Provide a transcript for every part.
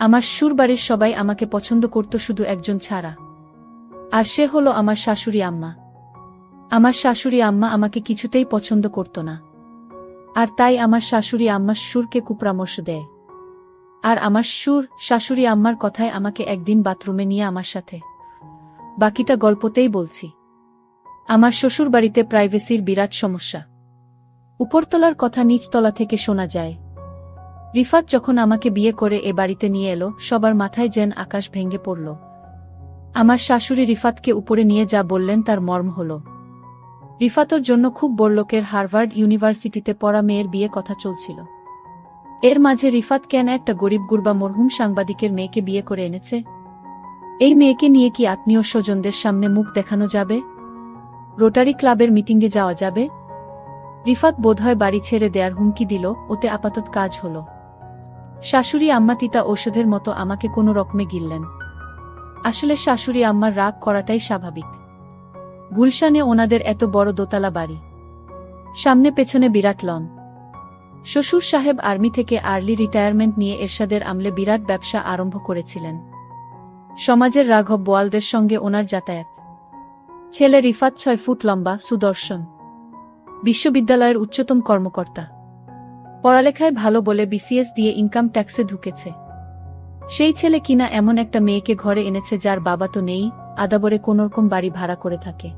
আমার সুরবাড়ির সবাই আমাকে পছন্দ করত শুধু একজন ছাড়া। আর সে হলো আমার শাশুড়ি আম্মা। আমার শাশুড়ি আম্মা আমাকে কিছুতেই পছন্দ করত না। আর তাই আমার শাশুড়ি আম্মার সুরকে কুপরামর্শ দেয়। আর আমার সুর শাশুড়ি আম্মার কথায় আমাকে একদিন বাথরুমে নিয়ে আমার সাথে। বাকিটা গল্পতেই বলছি। আমার শ্বশুর বাড়িতে প্রাইভেসির বিরাট সমস্যা। উপরতলার কথা নিচতলা থেকে শোনা যায়। রিফাত যখন আমাকে বিয়ে করে এ বাড়িতে নিয়ে এলো, সবার মাথায় যেন আকাশ ভেঙে পড়ল। আমার শাশুড়ি রিফাতকে উপরে নিয়ে যা বললেন তার মর্ম হল। রিফাতর জন্য খুব বড়লোকের হার্ভার্ড ইউনিভার্সিটিতে পড়া মেয়ের বিয়ে কথা চলছিল। এর মাঝে রিফাত কেন একটা গরিব গুরবা মরহুম সাংবাদিকের মেয়েকে বিয়ে করে এনেছে? এই মেয়েকে নিয়ে কি আত্মীয় স্বজনদের সামনে মুখ দেখানো যাবে? রোটারি ক্লাবের মিটিংয়ে যাওয়া যাবে? রিফাত বোধহয় বাড়ি ছেড়ে দেয়ার হুমকি দিল, ওতে আপাতত কাজ হল। শাশুড়ি আম্মা তিতা ঔষধের মতো আমাকে কোনো রকমে গিললেন। আসলে শাশুড়ি আম্মার রাগ করাটাই স্বাভাবিক। গুলশানে ওনাদের এত বড় দোতলা বাড়ি। সামনে পেছনে বিরাট লন। শ্বশুর সাহেব আর্মি থেকে আর্লি রিটায়ারমেন্ট নিয়ে এরশাদের আমলে বিরাট ব্যবসা আরম্ভ করেছিলেন। সমাজের রাঘব বোয়ালদের সঙ্গে ওনার যাতায়াত। ছেলে রিফাত ছয় ফুট লম্বা, সুদর্শন। বিশ্ববিদ্যালয়ের উচ্চতম কর্মকর্তা। পড়ালেখায় ভালো বলে বিসিএস দিয়ে ইনকাম ট্যাক্সে ঢুকেছে। সেই ছেলে কিনা এমন একটা মেয়েকে ঘরে এনেছে যার বাবা তো নেই, আদাবরে কোনোরকম বাড়ি ভাড়া করে থাকে।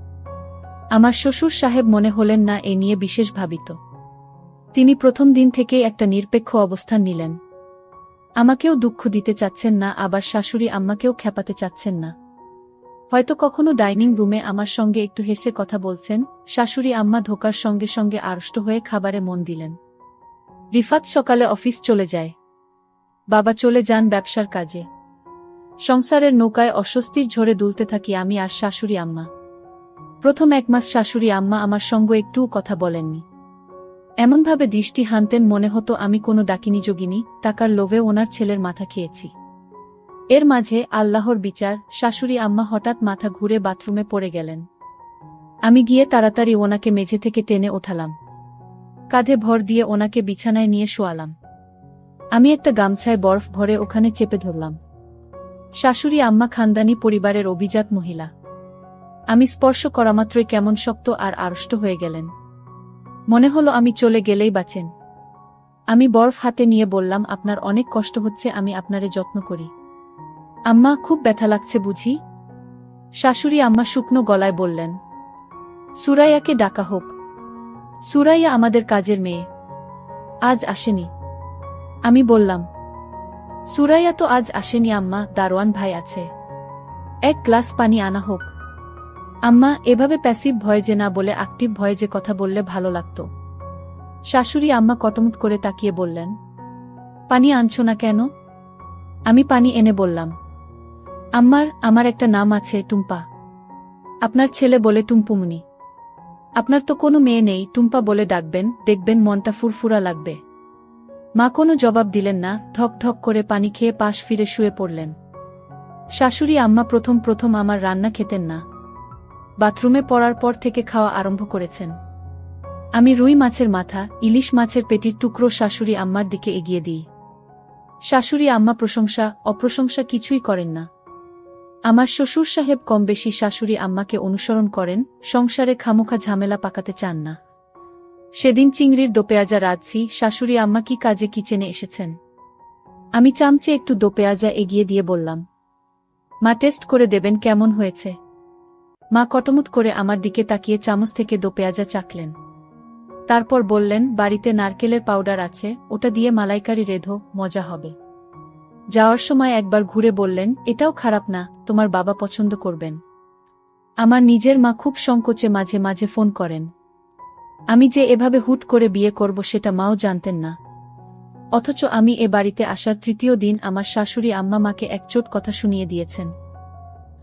আমার শ্বশুর সাহেব মনে হলেন না এ নিয়ে বিশেষ ভাবিত। তিনি প্রথম দিন থেকেই একটা নিরপেক্ষ অবস্থান নিলেন। আমাকেও দুঃখ দিতে চাচ্ছেন না, আবার শাশুড়ি আম্মাকেও খেপাতে চাচ্ছেন না। হয়তো কখনো ডাইনিং রুমে আমার সঙ্গে একটু হেসে কথা বলছেন, শাশুড়ি আম্মা ধোকার সঙ্গে সঙ্গে আড়ষ্ট হয়ে খাবারে মন দিলেন। রিফাত সকালে অফিস চলে যায়। বাবা চলে যান ব্যবসার কাজে। সংসারের নৌকায় অস্বস্তির ঝরে দুলতে থাকি আমি আর শাশুড়ি আম্মা। প্রথম এক মাস শাশুড়ি আম্মা আমার সঙ্গে একটুও কথা বলেননি। এমনভাবে দৃষ্টি হানতেন মনে হতো আমি কোনো ডাকিনি যোগিনী, টাকার লোভে ওনার ছেলের মাথা খেয়েছি। এর মাঝে আল্লাহর বিচার, শাশুড়ি আম্মা হঠাৎ মাথা ঘুরে বাথরুমে পড়ে গেলেন। আমি গিয়ে তাড়াতাড়ি ওনাকে মেঝে থেকে টেনে ওঠালাম। কাঁধে ভর দিয়ে ওনাকে বিছানায় নিয়ে শোয়ালাম। আমি একটা গামছায় বরফ ভরে ওখানে চেপে ধরলাম। শাশুড়ি আম্মা খানদানি পরিবারের অভিজাত মহিলা। আমি স্পর্শ করামাত্রই কেমন শক্ত আর আড়ষ্ট হয়ে গেলেন। মনে হলো আমি চলে গেলেই বাঁচেন। আমি বরফ হাতে নিয়ে বললাম, আপনার অনেক কষ্ট হচ্ছে, আমি আপনারে যত্ন করি। আম্মা, খুব ব্যথা লাগছে বুঝি? শাশুড়ি আম্মা শুকনো গলায় বললেন, সুরাইয়াকে ডাকা হোক। সুরাইয়া আমাদের কাজের মেয়ে। আজ আসেনি। আমি বললাম, সুরাইয়া তো আজ আসেনি আম্মা, দারোয়ান ভাই আছে। এক গ্লাস পানি আনা হোক। আম্মা, এভাবে প্যাসিভ ভয় যে না বলে অ্যাক্টিভ ভয়ে যে কথা বললে ভালো লাগত। শাশুড়ি আম্মা কটমট করে তাকিয়ে বললেন, পানি আনছো না কেন? আমি পানি এনে বললাম, আম্মার, আমার একটা নাম আছে টুম্পা। আপনার ছেলে বলে টুম্পুমনি। আপনার তো কোনো মেয়ে নেই, টুম্পা বলে ডাকবেন, দেখবেন মনটা ফুরফুরা লাগবে। মা কোনো জবাব দিলেন না, ধক ধক করে পানি খেয়ে পাশ ফিরে শুয়ে পড়লেন। শাশুড়ি, আম্মা প্রথম প্রথম আমার রান্না খেতেন না। বাথরুমে পড়ার পর থেকে খাওয়া আরম্ভ করেছেন। আমি রুই মাছের মাথা, ইলিশ মাছের পেটির টুকরো শাশুড়ি, আম্মার দিকে এগিয়ে দিই। শাশুড়ি, আম্মা প্রশংসা, অপ্রশংসা কিছুই করেন না। আমার শ্বশুর সাহেব কম বেশি শাশুড়ি আম্মাকে অনুসরণ করেন, সংসারে খামোখা ঝামেলা পাকাতে চান না। সেদিন চিংড়ির দোপেয়াজা রাজছি শাশুড়ি আম্মা কি কাজে কিচেনে এসেছেন? আমি চামচে একটু দোপেয়াজা এগিয়ে দিয়ে বললাম, মা, টেস্ট করে দেবেন কেমন হয়েছে? মা কটমট করে আমার দিকে তাকিয়ে চামচ থেকে দোপেয়াজা চাকলেন। তারপর বললেন, বাড়িতে নারকেলের পাউডার আছে, ওটা দিয়ে মালাইকারি রেধো, মজা হবে। যাওয়ার সময় একবার ঘুরে বললেন, এটাও খারাপ না, তোমার বাবা পছন্দ করবেন। আমার নিজের মা খুব সংকোচে মাঝে মাঝে ফোন করেন। আমি যে এভাবে হুট করে বিয়ে করব সেটা মাও জানতেন না। অথচ আমি এ বাড়িতে আসার তৃতীয় দিন আমার শাশুড়ি আম্মা মাকে একচোট কথা শুনিয়ে দিয়েছেন।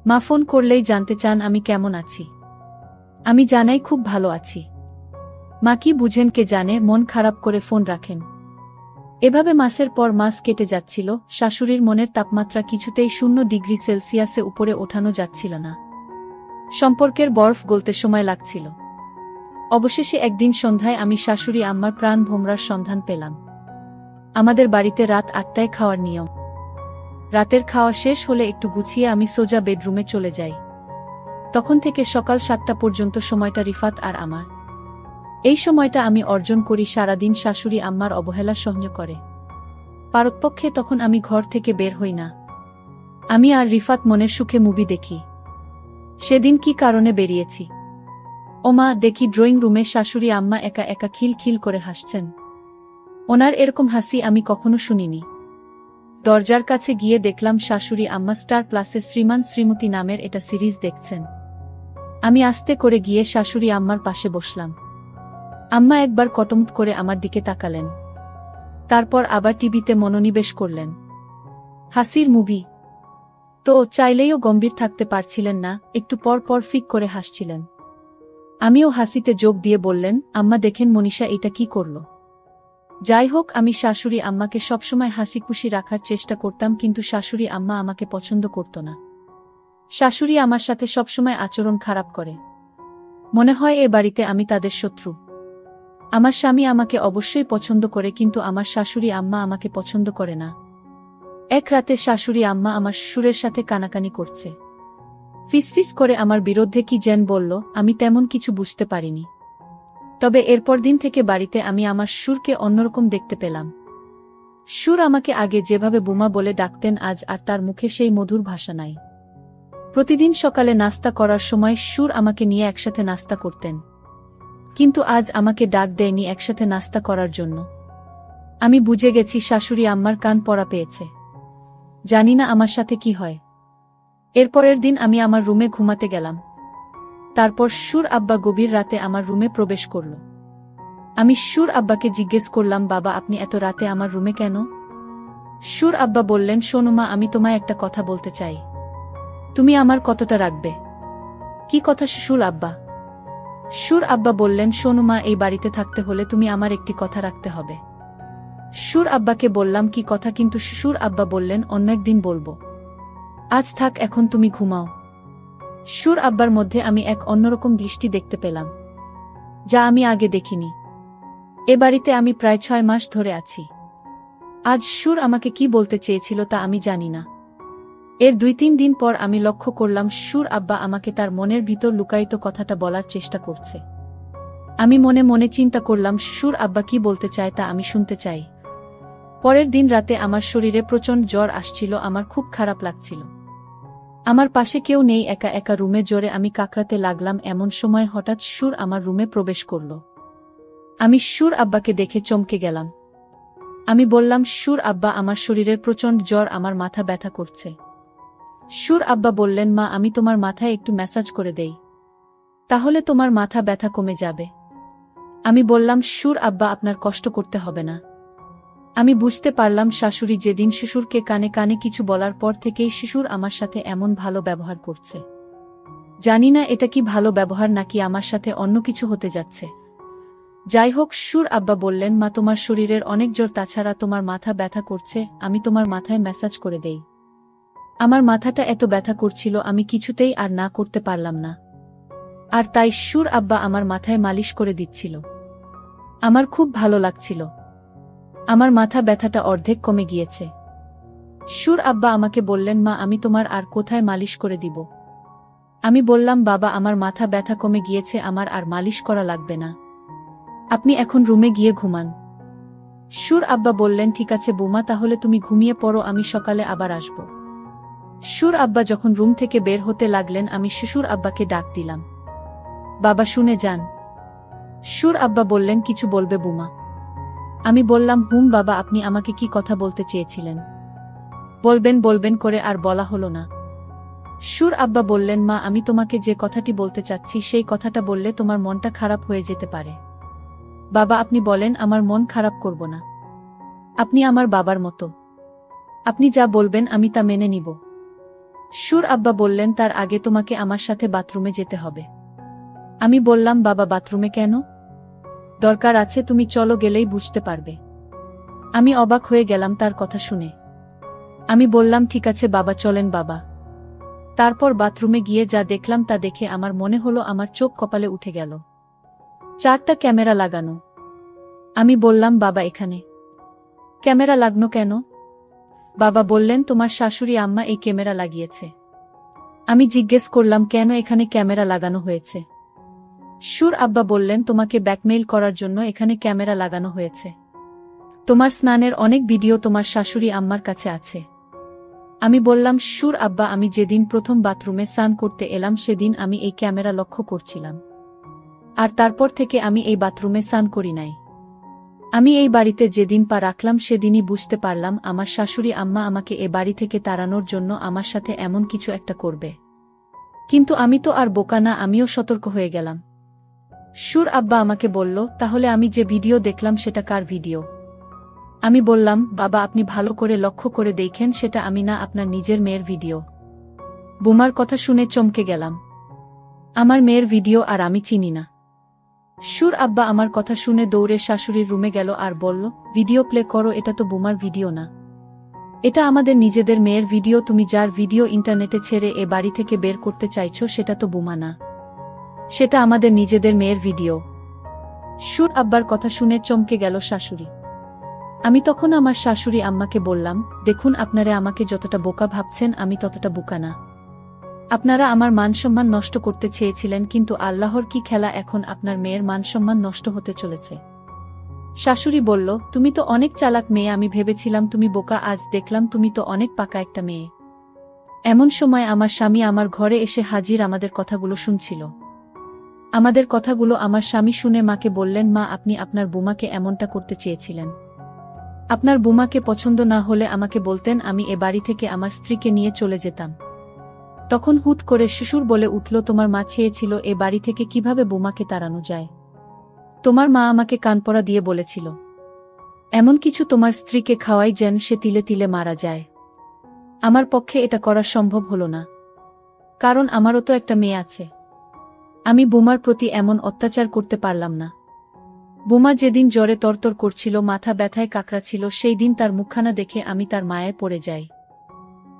মা ফোন করলেই জানতে চান আমি কেমন আছি। আমি জানাই খুব ভালো আছি। মা কি বুঝেন কে জানে, মন খারাপ করে ফোন রাখেন। এভাবে মাসের পর মাস কেটে যাচ্ছিল, শাশুড়ির মনের তাপমাত্রা কিছুতেই শূন্য ডিগ্রি সেলসিয়াসে উপরে ওঠানো যাচ্ছিল না। সম্পর্কের বরফ গলতে সময় লাগছিল। অবশেষে একদিন সন্ধ্যায় আমি শাশুড়ি আম্মার প্রাণ ভোমরার সন্ধান পেলাম। আমাদের বাড়িতে রাত আটটায় খাওয়ার নিয়ম। রাতের খাওয়া শেষ হলে একটু গুছিয়ে আমি সোজা বেডরুমে চলে যাই। তখন থেকে সকাল সাতটা পর্যন্ত সময়টা রিফাত আর আমার। এই সময়টা আমি অর্জন করি সারাদিন শাশুড়ি আম্মার অবহেলা সহ্য করে। পারতপক্ষে তখন আমি ঘর থেকে বের হই না। আমি আর রিফাত মনের সুখে মুভি দেখি। সেদিন কি কারণে বেরিয়েছি? ওমা, দেখি ড্রয়িং রুমে শাশুড়ি আম্মা একা একা খিল খিল করে হাসছেন। ওনার এরকম হাসি আমি কখনো শুনিনি। দরজার কাছে গিয়ে দেখলাম শাশুড়ি আম্মা স্টার প্লাসে শ্রীমান শ্রীমতী নামের এটা সিরিজ দেখছেন। আমি আস্তে করে গিয়ে শাশুড়ি আম্মার পাশে বসলাম। আম্মা একবার কটমট করে আমার দিকে তাকালেন। তারপর আবার টিভিতে মনোনিবেশ করলেন। হাসির মুভি। তো চাইলেও গম্ভীর থাকতে পারছিলেন না, একটু পর পর ফিক করে হাসছিলেন। আমিও হাসিতে যোগ দিয়ে বললেন, আম্মা দেখেন মনীষা এটা কি করল। যাই হোক, আমি শাশুড়ি আম্মাকে সবসময় হাসি খুশি রাখার চেষ্টা করতাম, কিন্তু শাশুড়ি আম্মা আমাকে পছন্দ করত না। শাশুড়ি আমার সাথে সবসময় আচরণ খারাপ করে। মনে হয় এ বাড়িতে আমি তাদের শত্রু। আমার স্বামী আমাকে অবশ্যই পছন্দ করে, কিন্তু আমার শাশুড়ি আম্মা আমাকে পছন্দ করে না। এক রাতে শাশুড়ি আম্মা আমার শ্বশুরের সাথে কানাকানি করছে। ফিসফিস করে আমার বিরুদ্ধে কি যেন বলল, আমি তেমন কিছু বুঝতে পারিনি। তবে এরপর দিন থেকে বাড়িতে আমি আমার সুরকে অন্যরকম দেখতে পেলাম। সুর আমাকে আগে যেভাবে বুমা বলে ডাকতেন, আজ আর তার মুখে সেই মধুর ভাষা নাই। প্রতিদিন সকালে নাস্তা করার সময় সুর আমাকে নিয়ে একসাথে নাস্তা করতেন। কিন্তু আজ আমাকে ডাক দেয়নি একসাথে নাস্তা করার জন্য। আমি বুঝে গেছি শাশুড়ি আম্মার কান পড়া পেয়েছে। জানি না আমার সাথে কি হয়। এরপরের দিন আমি আমার রুমে ঘুমাতে গেলাম। তারপর সুর আব্বা গভীর রাতে আমার রুমে প্রবেশ করল। আমি সুর আব্বাকে জিজ্ঞেস করলাম, বাবা, আপনি এত রাতে আমার রুমে কেন? সুর আব্বা বললেন সোনুমা আমি তোমায় একটা কথা বলতে চাই। তুমি আমার কতটা রাখবে? কি কথা, সুর আব্বা? সুর আব্বা বললেন সোনুমা এই বাড়িতে থাকতে হলে তুমি আমার একটি কথা রাখতে হবে। সুর আব্বাকে বললাম, কি কথা? কিন্তু সুর আব্বা বললেন, অন্য একদিন বলব। আজ থাক, এখন তুমি ঘুমাও। সুর আব্বার মধ্যে আমি এক অন্যরকম দৃষ্টি দেখতে পেলাম, যা আমি আগে দেখিনি। এ বাড়িতে আমি প্রায় ছয় মাস ধরে আছি। আজ সুর আমাকে কি বলতে চেয়েছিল তা আমি জানি না। এর দুই তিন দিন পর আমি লক্ষ্য করলাম সুর আব্বা আমাকে তার মনের ভিতর লুকায়িত কথাটা বলার চেষ্টা করছে। আমি মনে মনে চিন্তা করলাম, সুর আব্বা কি বলতে চায় তা আমি শুনতে চাই। পরের দিন রাতে আমার শরীরে প্রচণ্ড জ্বর আসছিল, আমার খুব খারাপ লাগছিল। আমার পাশে কেউ নেই, একা একা রুমে জোরে আমি কাকড়াতে লাগলাম, এমন সময় হঠাৎ সুর আমার রুমে প্রবেশ করল। আমি সুর আব্বাকে দেখে চমকে গেলাম। আমি বললাম, সুর আব্বা, আমার শরীরের প্রচণ্ড জ্বর, আমার মাথা ব্যথা করছে। সুর আব্বা বললেন, মা, আমি তোমার মাথায় একটু ম্যাসাজ করে দেই। তাহলে তোমার মাথা ব্যথা কমে যাবে। আমি বললাম, সুর আব্বা, আপনার কষ্ট করতে হবে না। আমি বুঝতে পারলাম, শাশুড়ি যেদিন শিশুরকে কানে কানে কিছু বলার পর থেকেই শিশুর আমার সাথে এমন ভালো ব্যবহার করছে। জানি না এটা কি ভালো ব্যবহার নাকি আমার সাথে অন্য কিছু হতে যাচ্ছে। যাই হোক, সুর আব্বা বললেন, মা, তোমার শরীরের অনেক জোর তাছাড়া তোমার মাথা ব্যথা করছে, আমি তোমার মাথায় ম্যাসাজ করে দেই। আমার মাথাটা এত ব্যথা করছিল, আমি কিছুতেই আর না করতে পারলাম না। আর তাই সুর আব্বা আমার মাথায় মালিশ করে দিচ্ছিল। আমার খুব ভালো লাগছিল। আমার মাথা ব্যথাটা অর্ধেক কমে গিয়েছে। সুর আব্বা আমাকে বললেন, মা, আমি তোমার আর কোথায় মালিশ করে দিব? আমি বললাম, বাবা, আমার মাথা ব্যথা কমে গিয়েছে, আমার আর মালিশ করা লাগবে না। আপনি এখন রুমে গিয়ে ঘুমান। সুর আব্বা বললেন, ঠিক আছে বোমা, তাহলে তুমি ঘুমিয়ে পড়ো, আমি সকালে আবার আসব। সুর আব্বা যখন রুম থেকে বের হতে লাগলেন, আমি শিশুর আব্বাকে ডাক দিলাম। বাবা শুনে যান। সুর আব্বা বললেন, কিছু বলবে বুমা? আমি বললাম, হুম বাবা, আপনি আমাকে কি কথা বলতে চেয়েছিলেন? বলবেন বলবেন করে আর বলা হলো না। সুর আব্বা বললেন, মা, আমি তোমাকে যে কথাটি বলতে চাচ্ছি, সেই কথাটা বললে তোমার মনটা খারাপ হয়ে যেতে পারে। বাবা, আপনি বলেন, আমার মন খারাপ করব না। আপনি আমার বাবার মতো। আপনি যা বলবেন, আমি তা মেনে নিব। সুর আব্বা বললেন, তার আগে তোমাকে আমার সাথে বাথরুমে যেতে হবে। আমি বললাম, বাবা, বাথরুমে কেন? দরকার আছে, তুমি চলো, গেলেই বুঝতে পারবে। আমি অবাক হয়ে গেলাম তার কথা শুনে। আমি বললাম, ঠিক আছে, বাবা, চলেন, বাবা। তারপর বাথরুমে গিয়ে যা দেখলাম, তা দেখে আমার মনে হলো, আমার চোখ কপালে উঠে গেল। চারটা ক্যামেরা লাগানো। আমি বললাম, বাবা, এখানে। ক্যামেরা লাগনো কেন? বাবা বললেন, তোমার শাশুড়ি আম্মা এই ক্যামেরা লাগিয়েছে। আমি জিজ্ঞেস করলাম, কেন এখানে ক্যামেরা লাগানো হয়েছে? সুর আব্বা বললেন, তোমাকে ব্যাকমেইল করার জন্য এখানে ক্যামেরা লাগানো হয়েছে। তোমার স্নানের অনেক ভিডিও তোমার শাশুড়ি আম্মার কাছে আছে। আমি বললাম, সুর আব্বা, আমি যেদিন প্রথম বাথরুমে স্নান করতে এলাম, সেদিন আমি এই ক্যামেরা লক্ষ্য করছিলাম। আর তারপর থেকে আমি এই বাথরুমে স্নান করি নাই। আমি এই বাড়িতে যেদিন পা রাখলাম সেদিনই বুঝতে পারলাম আমার শাশুড়ি আম্মা আমাকে এ বাড়ি থেকে তাড়ানোর জন্য আমার সাথে এমন কিছু একটা করবে। কিন্তু আমি তো আর বোকা না, আমিও সতর্ক হয়ে গেলাম। সুর আব্বা আমাকে বলল, তাহলে আমি যে ভিডিও দেখলাম সেটা কার ভিডিও? আমি বললাম, বাবা, আপনি ভালো করে লক্ষ্য করে দেখেন, সেটা আমি না, আপনার নিজের মেয়ের ভিডিও। বোমার কথা শুনে চমকে গেলাম। আমার মেয়ের ভিডিও আর আমি চিনি না। সুর আব্বা আমার কথা শুনে দৌড়ে শাশুড়ির রুমে গেল আর বলল, ভিডিও প্লে করো, এটা তো বুমার ভিডিও না। এটা আমাদের নিজেদের মেয়ের ভিডিও, তুমি যার ভিডিও ইন্টারনেটে ছেড়ে এ বাড়ি থেকে বের করতে চাইছো, সেটা তো বুমা না। সেটা আমাদের নিজেদের মেয়ের ভিডিও। সুর আব্বার কথা শুনে চমকে গেল শাশুড়ি। আমি তখন আমার শাশুড়ি আম্মাকে বললাম, দেখুন, আপনারা আমাকে যতটা বোকা ভাবছেন, আমি ততটা বোকা না। আপনারা আমার মানসম্মান নষ্ট করতে চেয়েছিলেন কিন্তু আল্লাহর কি খেলা এখন আপনার মেয়ের মানসম্মান নষ্ট হতে চলেছে? শাশুড়ি বলল, তুমি তো অনেক চালাক মেয়ে, আমি ভেবেছিলাম তুমি বোকা, আজ দেখলাম তুমি তো অনেক পাকা একটা মেয়ে। এমন সময় আমার স্বামী আমার ঘরে এসে হাজির আমাদের কথাগুলো শুনছিল। আমাদের কথাগুলো আমার স্বামী শুনে মাকে বললেন, মা, আপনি আপনার বুমাকে এমনটা করতে চেয়েছিলেন। আপনার বুমাকে পছন্দ না হলে আমাকে বলতেন, আমি এ বাড়ি থেকে আমার স্ত্রীকে নিয়ে চলে যেতাম। তখন হুট করে শ্বশুর বলে উঠল, তোমার মা চেয়েছিল এ বাড়ি থেকে কীভাবে বোমাকে তাড়ানো যায়? তোমার মা আমাকে কানপড়া দিয়ে বলেছিল, এমন কিছু তোমার স্ত্রীকে খাওয়াই যেন সে তিলে তিলে মারা যায়। আমার পক্ষে এটা করা সম্ভব হল না, কারণ আমারও তো একটা মেয়ে আছে। আমি বোমার প্রতি এমন অত্যাচার করতে পারলাম না। বোমা যেদিন জ্বরে তরতর করছিল, মাথা ব্যথায় কাকড়া ছিল, সেই দিন তার মুখখানা দেখে আমি তার মায়ে পড়ে যাই।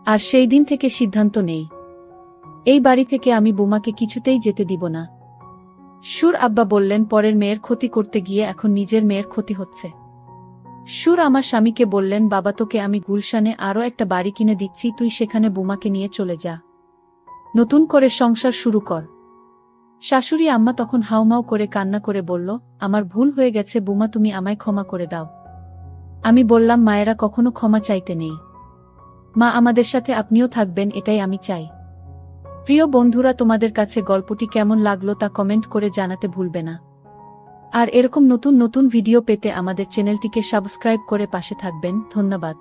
আর সেই দিন থেকে সিদ্ধান্ত নেই। এই বাড়ি থেকে আমি বুমাকে কিছুতেই যেতে দিব না। সুর আব্বা বললেন, পরের মেয়ের ক্ষতি করতে গিয়ে এখন নিজের মেয়ের ক্ষতি হচ্ছে। সুর আমার স্বামীকে বললেন, বাবা তোকে আমি গুলশানে আরও একটা বাড়ি কিনে দিচ্ছি, তুই সেখানে বুমাকে নিয়ে চলে যা। নতুন করে সংসার শুরু কর। শাশুড়ি আম্মা তখন হাউমাউ করে কান্না করে বলল, আমার ভুল হয়ে গেছে, বুমা তুমি আমায় ক্ষমা করে দাও। আমি বললাম, মায়েরা কখনো ক্ষমা চাইতে নেই। মা আমাদের সাথে আপনিও থাকবেন, এটাই আমি চাই। প্রিয় বন্ধুরা, তোমাদের কাছে গল্পটি কেমন লাগল তা কমেন্ট করে জানাতে ভুলবে না। আর এরকম নতুন নতুন ভিডিও পেতে আমাদের চ্যানেলটিকে সাবস্ক্রাইব করে পাশে থাকবেন। ধন্যবাদ।